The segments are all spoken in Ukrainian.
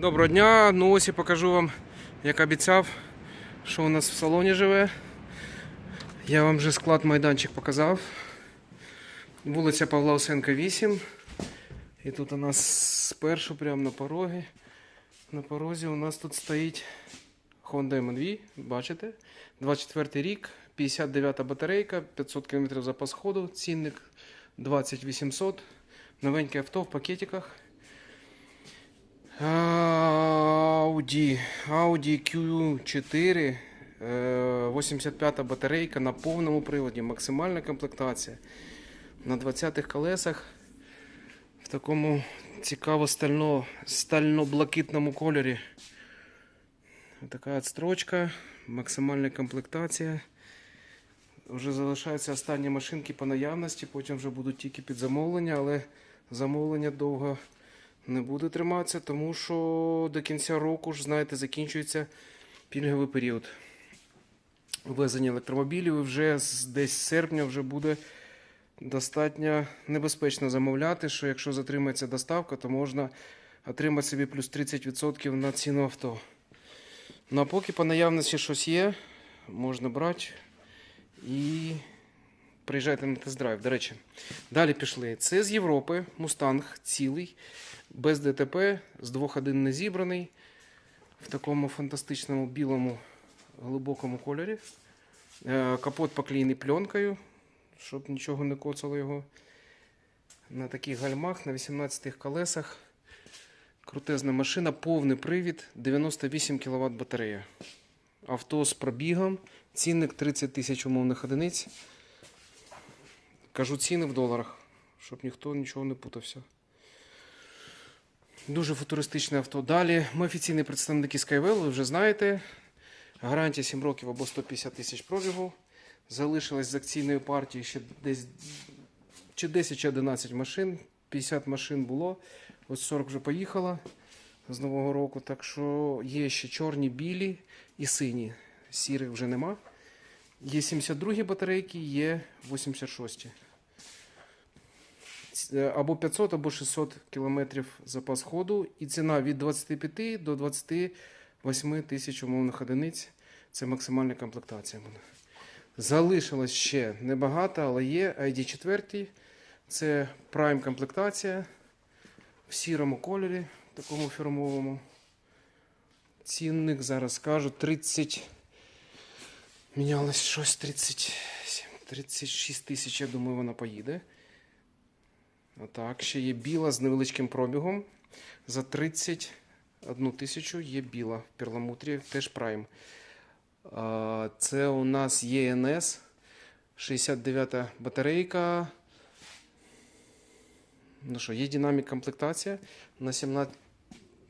Доброго дня, ну ось і покажу вам, як обіцяв, що у нас в салоні живе. Я вам вже склад майданчик показав. Вулиця Павла Осенка 8. І тут у нас спершу прямо на порогі. На порозі у нас тут стоїть Honda MNV, бачите? 24 рік, 59 батарейка, 500 км запас ходу, цінник 20800. Новеньке авто в пакетиках. Audi, Audi Q4, е, 85 батарейка на повному приводі, максимальна комплектація. На 20-х колесах в такому цікаво стально, стально-блакитному кольорі. Така от строчка, максимальна комплектація. Вже залишаються останні машинки по наявності, потім вже будуть тільки під замовлення, але замовлення довго не буде триматися, тому що до кінця року ж, знаєте, закінчується пільговий період. Ввезення електромобілів і вже з десь серпня вже буде достатньо небезпечно замовляти, що якщо затримається доставка, то можна отримати собі плюс 30% на ціну авто. Ну а поки по наявності щось є, можна брати і приїжджайте на тест-драйв. До речі, далі пішли. Це з Європи, Мустанг цілий, без ДТП, з двох один не зібраний, в такому фантастичному білому глибокому кольорі. Е, Капот поклеєний пленкою, щоб нічого не коцало його. На таких гальмах, на 18 колесах. Крутезна машина, повний привід, 98 кВт батарея. Авто з пробігом, цінник 30 тисяч умовних одиниць. Кажу ціни в доларах, щоб ніхто нічого не путався. Дуже футуристичне авто. Далі ми офіційні представники Skywell, ви вже знаєте. Гарантія 7 років або 150 тисяч пробігу. Залишилось з акційної партії ще десь чи 10 чи 11 машин. 50 машин було. Ось 40 вже поїхало з Нового року. Так що є ще чорні, білі і сині. Сірих вже нема. Є 72 батарейки, є 86. Або 500, або 600 кілометрів запас ходу. І ціна від 25 до 28 тисяч умовних одиниць. Це максимальна комплектація. Залишилось ще небагато, але є ID4. Це Prime комплектація в сірому кольорі, такому фірмовому. Цінник зараз скажу 30. Мінялось щось 37, 36 тисяч, я думаю, вона поїде. Отак, ще є біла з невеличким пробігом. За 31 тисячу є біла в перламутрі, теж. А, Це у нас ЄНС, 69-та батарейка. Ну що, є динамік комплектація на 17,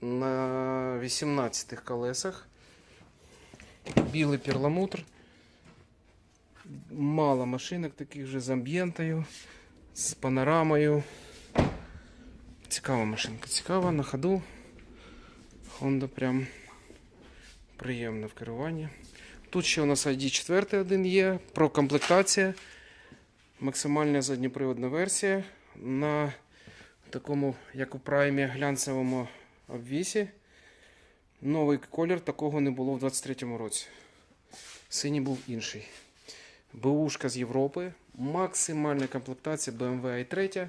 на 18 колесах. Білий перламутр. Мало машинок таких же з амбієнтою, з панорамою. Цікава машинка, цікава на ходу. Honda прям приємна в керуванні. Тут ще у нас ID4 один є, про комплектація. Максимальна задньоприводна версія на такому, як у праймі, глянцевому обвісі. Новий колір такого не було в 23-му році. Синій був інший. БУшка з Європи. Максимальна комплектація BMW i3.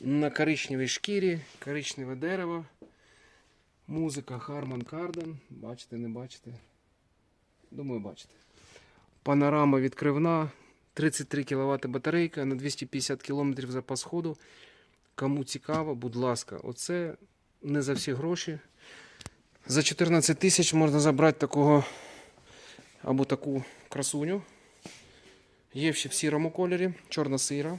На коричневій шкірі, коричневе дерево. Музика Harman Kardon. Бачите, не бачите? Думаю, бачите. Панорама відкривна. 33 кВт батарейка на 250 км запас ходу. Кому цікаво, будь ласка, оце не за всі гроші. За 14 тисяч можна забрати такого або таку красуню. Є ще в сірому кольорі, чорна сира.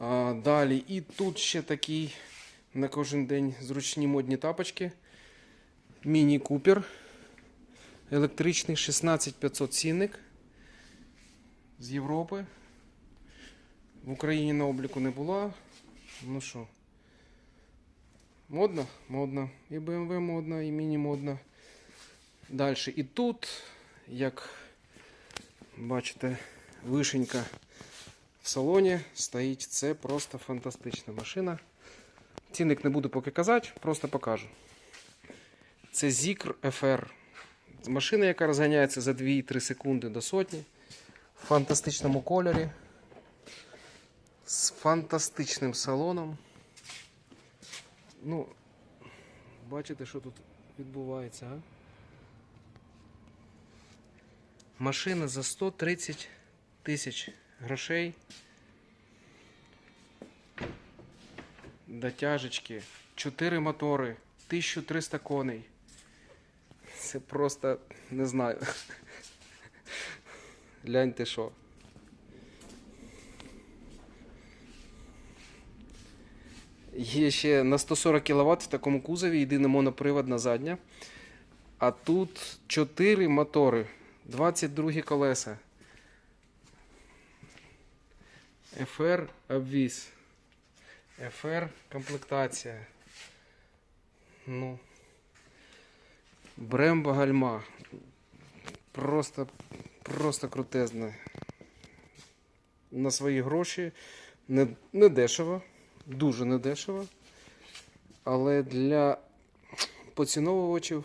А, далі і тут ще такий на кожен день зручні модні тапочки. Міні Купер. Електричний 16500 цінник з Європи. В Україні на обліку не була. Ну що, модно? Модно. І BMW модно, і міні модно. Далі. І тут, як бачите, вишенька в салоні стоїть. Це просто фантастична машина. Цінник не буду поки казати, просто покажу. Це Zikr FR. Машина, яка розганяється за 2-3 секунди до сотні. В фантастичному кольорі. З фантастичним салоном. Ну, бачите, що тут відбувається, а? Машина за 130 тисяч грошей. Дотяжечки, 4 мотори, 1300 коней. Це просто не знаю. Гляньте що. Є ще на 140 кВт в такому кузові єдина моноприводна задня. А тут 4 мотори, 22 колеса. FR обвіз. FR комплектація. Ну. Брембо гальма. Просто, просто крутезне. На свої гроші. Не, не дешево. Дуже не дешево. Але для поціновувачів.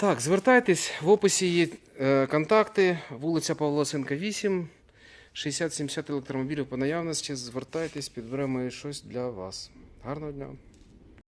Так, звертайтесь, в описі є е, контакти, вулиця Павла Сенка 8, 60-70 електромобілів по наявності. Звертайтесь, підберемо щось для вас. Гарного дня!